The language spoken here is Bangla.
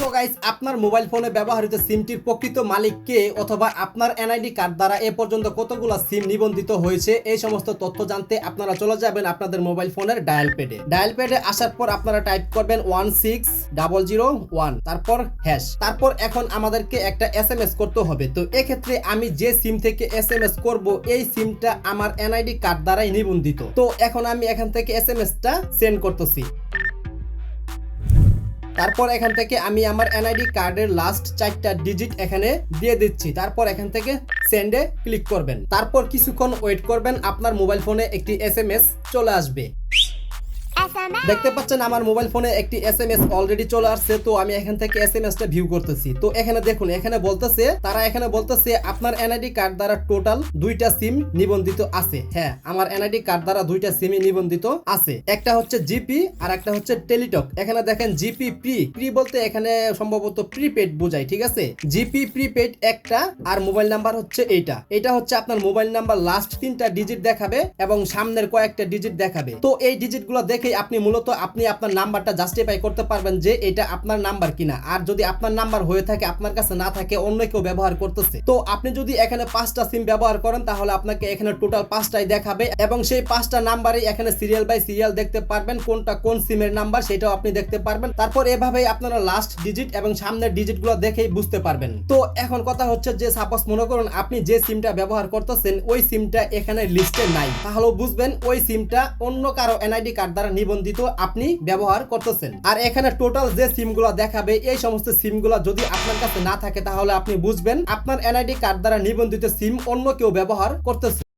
সো গাইস আপনার মোবাইল ফোনে ব্যবহৃত সিমটির প্রকৃত মালিককে অথবা আপনার এনআইডি কার্ড দ্বারা এ পর্যন্ত কতগুলো সিম নিবন্ধিত হয়েছে, এই সমস্ত তথ্য জানতে আপনারা চলে যাবেন আপনাদের মোবাইল ফোনের ডায়াল প্যাডে ডায়াল প্যাডে আসার পর আপনারা টাইপ করবেন one six double zero one তারপর হ্যাশ তারপর এখন আমাদেরকে একটা এস এম এস করতে হবে। তো এক্ষেত্রে আমি যে সিম থেকে এস এম এস করব, এই সিমটা আমার এনআইডি কার্ড দ্বারাই নিবন্ধিত। তো এখন আমি এখান থেকে এস এম এসটা সেন্ড করতেছি। তারপর এখান থেকে আমি আমার এনআইডি কার্ডের লাস্ট চারটা ডিজিট এখানে দিয়ে দিচ্ছি। তারপর এখান থেকে সেন্ডে ক্লিক করবেন। তারপর কিছুক্ষণ ওয়েট করবেন, আপনার মোবাইল ফোনে একটি এস চলে আসবে। দেখতে পাচ্ছেন আমার মোবাইল ফোনে একটি এসএমএস অলরেডি চলে আসছে, তো আমি এখান থেকে এসএমএসটা ভিউ করতেছি। তো এখানে দেখুন, এখানে বলতেছে, তারা এখানে বলতেছে, আপনার এনআইডি কার্ড দ্বারা টোটাল দুইটা সিম নিবন্ধিত আছে। হ্যাঁ আমার এনআইডি কার্ড দ্বারা দুইটা সিমই নিবন্ধিত আছে। একটা হচ্ছে জিপি আর একটা হচ্ছে টেলিটক এখানে দেখেন জিপি প্রি প্রি বলতে এখানে সম্ভবত প্রিপেড বোঝায়, ঠিক আছে? জিপি প্রিপেড একটা আর মোবাইল নাম্বার হচ্ছে এইটা। এটা হচ্ছে আপনার মোবাইল নাম্বার লাস্ট তিনটা ডিজিট দেখাবে এবং সামনের কয়েকটা ডিজিট দেখাবে। তো এই ডিজিটগুলো দেখেই আপনি মূলত আপনি আপনার নাম্বারটা জাস্টিফাই করতে পারবেন যে এটা আপনার নাম্বার কিনা। আর যদি আপনার নাম্বার হয়ে থাকে, আপনার কাছে না থাকে, অন্য কেউ ব্যবহার করতেছে। তো আপনি যদি এখানে পাঁচটা সিম ব্যবহার করেন, তাহলে আপনাকে এখানে টোটাল পাঁচটাই দেখাবে এবং সেই পাঁচটা নাম্বারই এখানে সিরিয়াল বাই সিরিয়াল দেখতে পারবেন, কোনটা কোন সিমের নাম্বার সেটাও আপনি দেখতে পারবেন। তারপর এভাবেই আপনারা লাস্ট ডিজিট এবং সামনের ডিজিটগুলো দেখেই বুঝতে পারবেন। তো এখন কথা হচ্ছে যে সাপোজ মনে করুন আপনি যে সিমটা ব্যবহার করতেছেন, ওই সিমটা এখানে লিস্টে নাই। তাহলে বুঝবেন ওই সিমটা অন্য কারও এনআইডি কার্ড দ্বারা নিবন্ধিত আপনি ব্যবহার করতেছেন। আর এখানে টোটাল যে সিমগুলো দেখাবে, এই সমস্ত সিমগুলো যদি আপনার কাছে না থাকে, তাহলে আপনি বুঝবেন আপনার এনআইডি কার্ড দ্বারা নিবন্ধিত সিম অন্য কেউ ব্যবহার করতেছে।